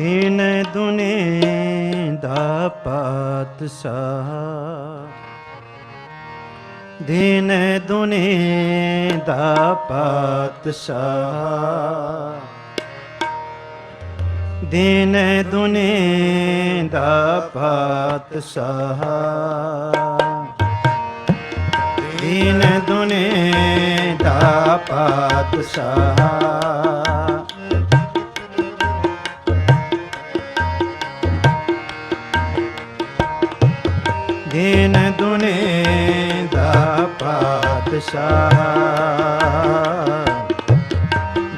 ਦੀਨ ਦੁਨੇ ਦਾ ਪਾਤਸ਼ਾਹ। ਦੀਨ ਦੁਨੇ ਦਾ ਪਾਤਸ਼ਾਹ। ਦੀਨ ਦੁਨੇ ਦਾ ਪਾਤਸ਼ਾਹ। ਦੀਨ ਦੁਨੇ ਦਾ ਪਾਤਸ਼ਾਹ। ਪਾਤਸ਼ਾਹ।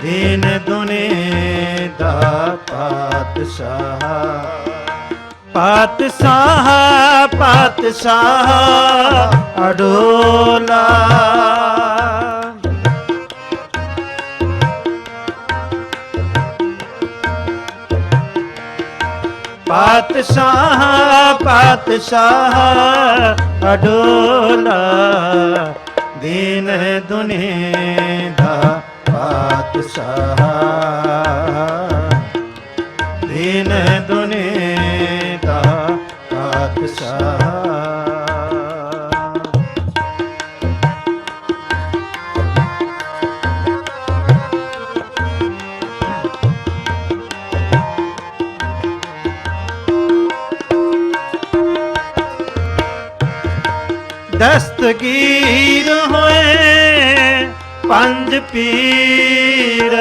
ਦੀਨ ਦੁਨੇ ਦਾ ਪਾਤਸ਼ਾਹ। ਪਾਤਸ਼ਾਹ ਪਾਤਸ਼ਾਹ ਅਡੋਲਾ। ਪਾਤਸ਼ਾਹ ਪਾਤਸ਼ਾਹ ਅਡੋਲਾ। ਦੀਨ ਦੁਨੇ ਦਾ ਪਾਤਸ਼ਾਹ ਦੀਨ ਦੁਨੇ ਦਾ ਪਾਤਸ਼ਾਹ ਦਸਤਗੀਰ ਹੋਏ ਪੰਜ ਪੀਰ।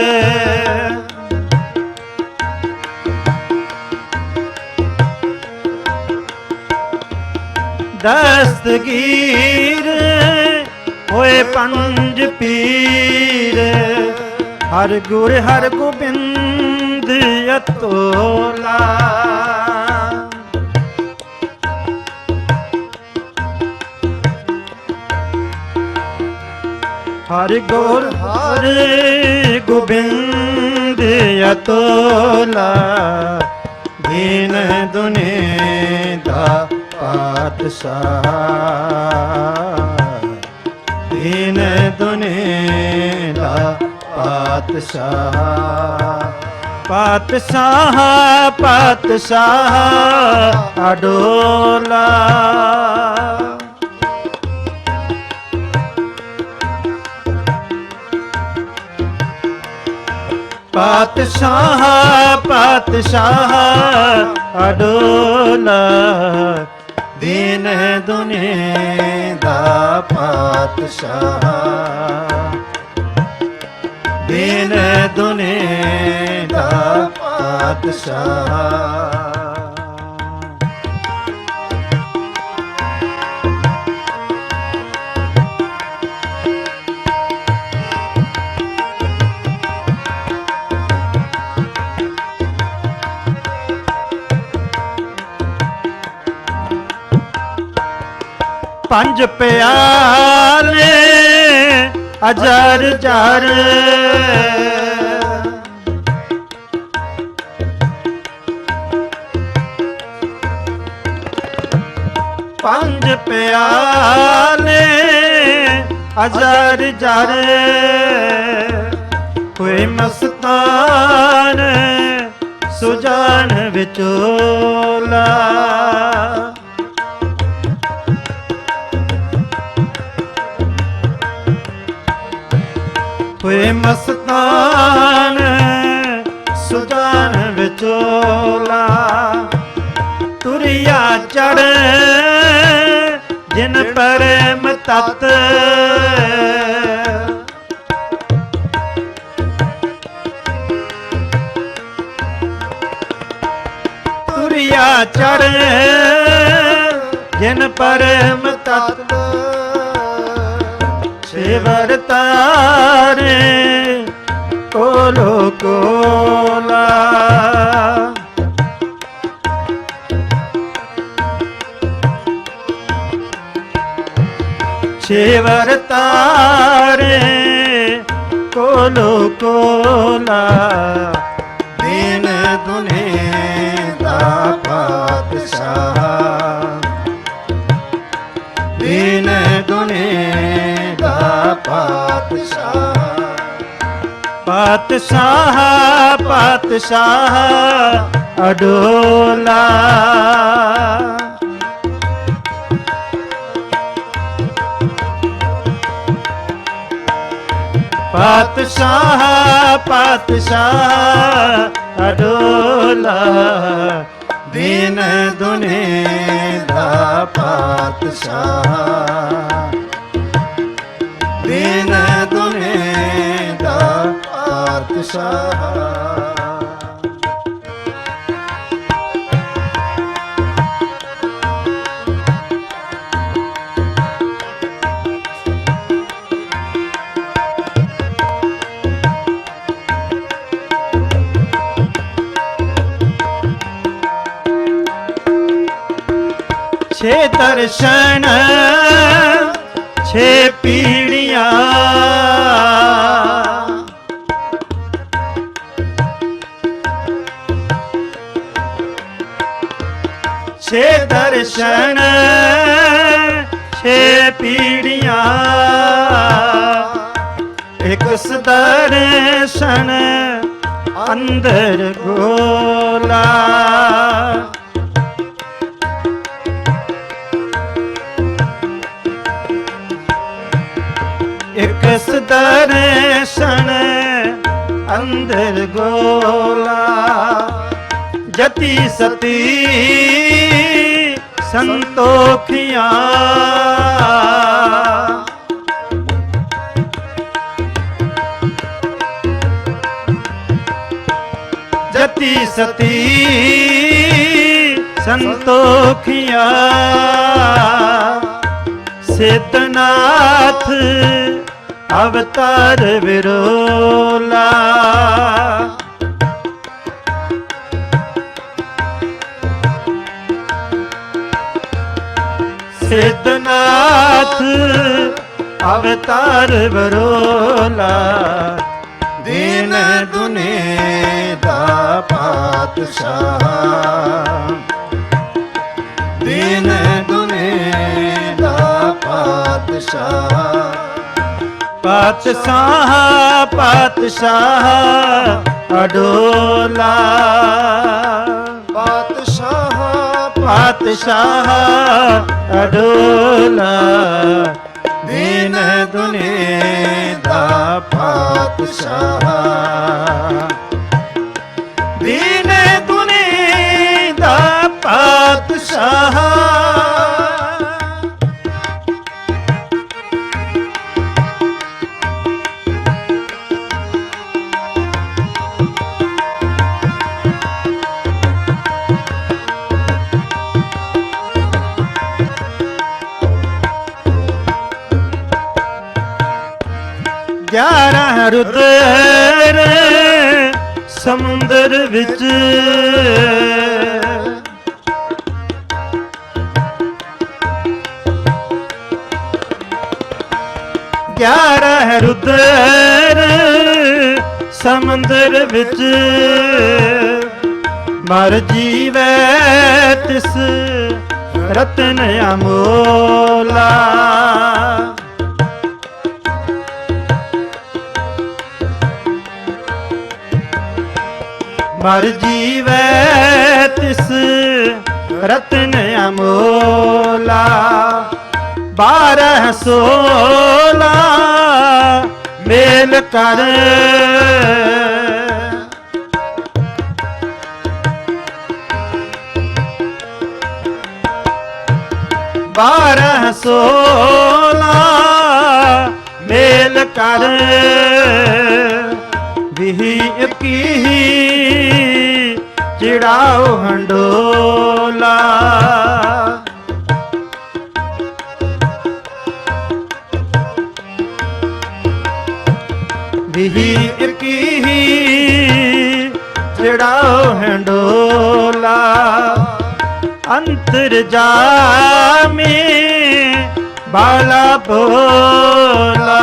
ਦਸਤਗੀਰ ਹੋਏ ਪੰਜ ਪੀਰ। ਹਰ ਗੁਰ ਹਰ ਗੋਬਿੰਦ ਅਤੋਲਾ। ਹਰਿ ਗੁਰ ਹਰੇ ਗੋਬਿੰਦ ਅਤੋਲਾ, ਦੀਨ ਦੁਨੇ ਦਾ ਪਾਤਸ਼ਾਹ। ਦੀਨ ਦੁਨੇ ਦਾ ਪਾਤਸ਼ਾਹ। ਪਾਤਸ਼ਾਹ ਪਾਤਸ਼ਾਹ ਅਡੋਲਾ। ਪਾਤਸ਼ਾਹ ਪਾਤਸ਼ਾਹ ਅਡੋਲਾ। ਦੀਨ ਦੁਨੇ ਦਾ ਪਾਤਸ਼ਾਹ। ਦੀਨ ਦੁਨੇ ਦਾ ਪਾਤਸ਼ਾਹ। ਪੰਜ ਪਿਆਲੇ ਅਜਰ ਜਰ ਪੰਜ ਪਿਆਲੇ ਅਜਰ ਜਰ ਕੋਈ ਮਸਤਾਨ ਸੁਜਾਨ ਵਿਚੋਲਾ। ਹੋਏ ਮਸਤਾਨ ਸੁਜਾਨ ਵਿਚੋਲਾ ਤੁਰਿਆ ਚੜ ਜਿਨ ਪਰਮ ਤਤ ਤੁਰਿਆ ਚੜ ਜਿਨ ਪਰਮ এবার তারে কোলো কোলা। সেবার তারে কোলো কোলা। দিন দুনে দাপাত সাহা ਪਾਤਸ਼ਾਹ ਪਾਤਸ਼ਾਹ ਪਾਤਸ਼ਾਹ ਅਡੋਲਾ। ਪਾਤਸ਼ਾਹ ਪਾਤਸ਼ਾਹ ਅਡੋਲਾ। ਦੀਨ ਦੁਨੇ ਦਾ ਪਾਤਸ਼ਾਹ। ਪਾਤਸ਼ਾਹ ਛੇ ਦਰਸ਼ਨ ਛੇ ਪੀੜੀਆਂ ਛੇ ਦਰਸ਼ਨ ਛੇ ਪੀੜੀਆਂ। ਇੱਕ ਸਦਰਸ਼ਨ ਅੰਦਰ ਗੋਲਾ। ਇੱਕ ਸਦਰਸ਼ਨ ਅੰਦਰ ਗੋਲਾ। ਜਤੀ ਸਤੀ ਸੰਤੋਖੀਆਂ ਜਤੀ ਸਤੀ ਸੰਤੋਖੀਆਂ ਸਿਤਨਾਥ ਅਵਤਾਰ ਵਿਰੋਲਾ। ਸਿੱਧਨਾਥ ਅਵਤਾਰ ਵਿਰੋਲਾ ਦੀਨ ਦੁਨੇ ਦਾ ਪਾਤਸ਼ਾਹ। ਦੀਨ ਦੁਨੇ ਦਾ ਪਾਤਸ਼ਾਹ। ਪਾਤਸ਼ਾਹ ਪਾਤਸ਼ਾਹ ਅਡੋਲਾ। ਪਾਤਸ਼ਾਹ ਪਾਤਸ਼ਾਹ ਅਡੋਲਾ ਦੀਨ ਦੁਨੇ ਦਾ ਪਾਤਸ਼ਾਹ। ਦੀਨ ਦੁਨੇ ਦਾ ਪਾਤਸ਼ਾਹ। ਗਿਆਰਾਂ ਸਮੁੰਦਰ ਵਿੱਚ। ਗਿਆਰਾਂ ਰੁਦਰ ਸਮੁੰਦਰ ਵਿੱਚ। ਮਰ ਜੀਵੈ ਤਿਸ ਰਤਨ ਅਮੋਲਾ। ਮਰ ਜੀਵੈ ਤਿਸ ਰਤਨ ਅਮੋਲਾ ਬਾਰਹ ਸੋਲਾ ਮੇਲ ਕਰ। ਬਾਰਹ ਸੋਲਾ ਮੇਲ ਕਰ। ਵਿਹੀ ਇਕੀ ਚਿੜਾਓ ਹੰਡੋਲਾ। ਵਿਹੀ ਇਕੀ ਚਿੜਾਓ ਹੰਡੋਲਾ। ਅੰਤਰ ਜਾਮੇ ਬਾਲਾ ਬੋਲਾ।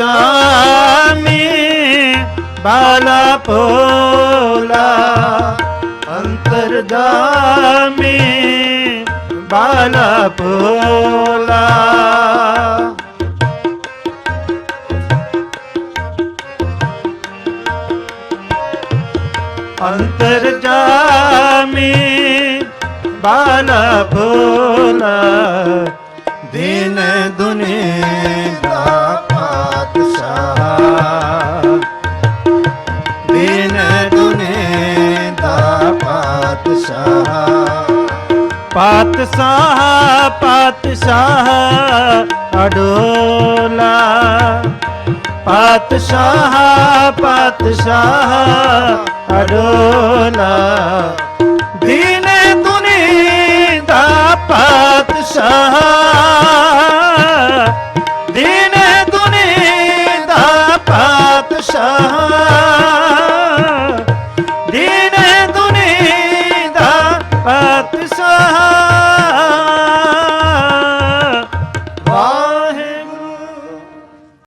गामी बाला भोला अंतरदामी बाला भोला अंतरजामी बाला भोला दीन दुनिया ਪਾਤਸ਼ਾਹ। ਬਿਨ ਦੁਨੇ ਦਾ ਪਾਤਸ਼ਾਹ। ਪਾਤਸ਼ਾਹ ਪਾਤਸ਼ਾਹ ਅਡੋਲਾ। ਪਾਤਸ਼ਾਹ ਪਾਤਸ਼ਾਹ ਅਡੋਲਾ। ਦੀਨ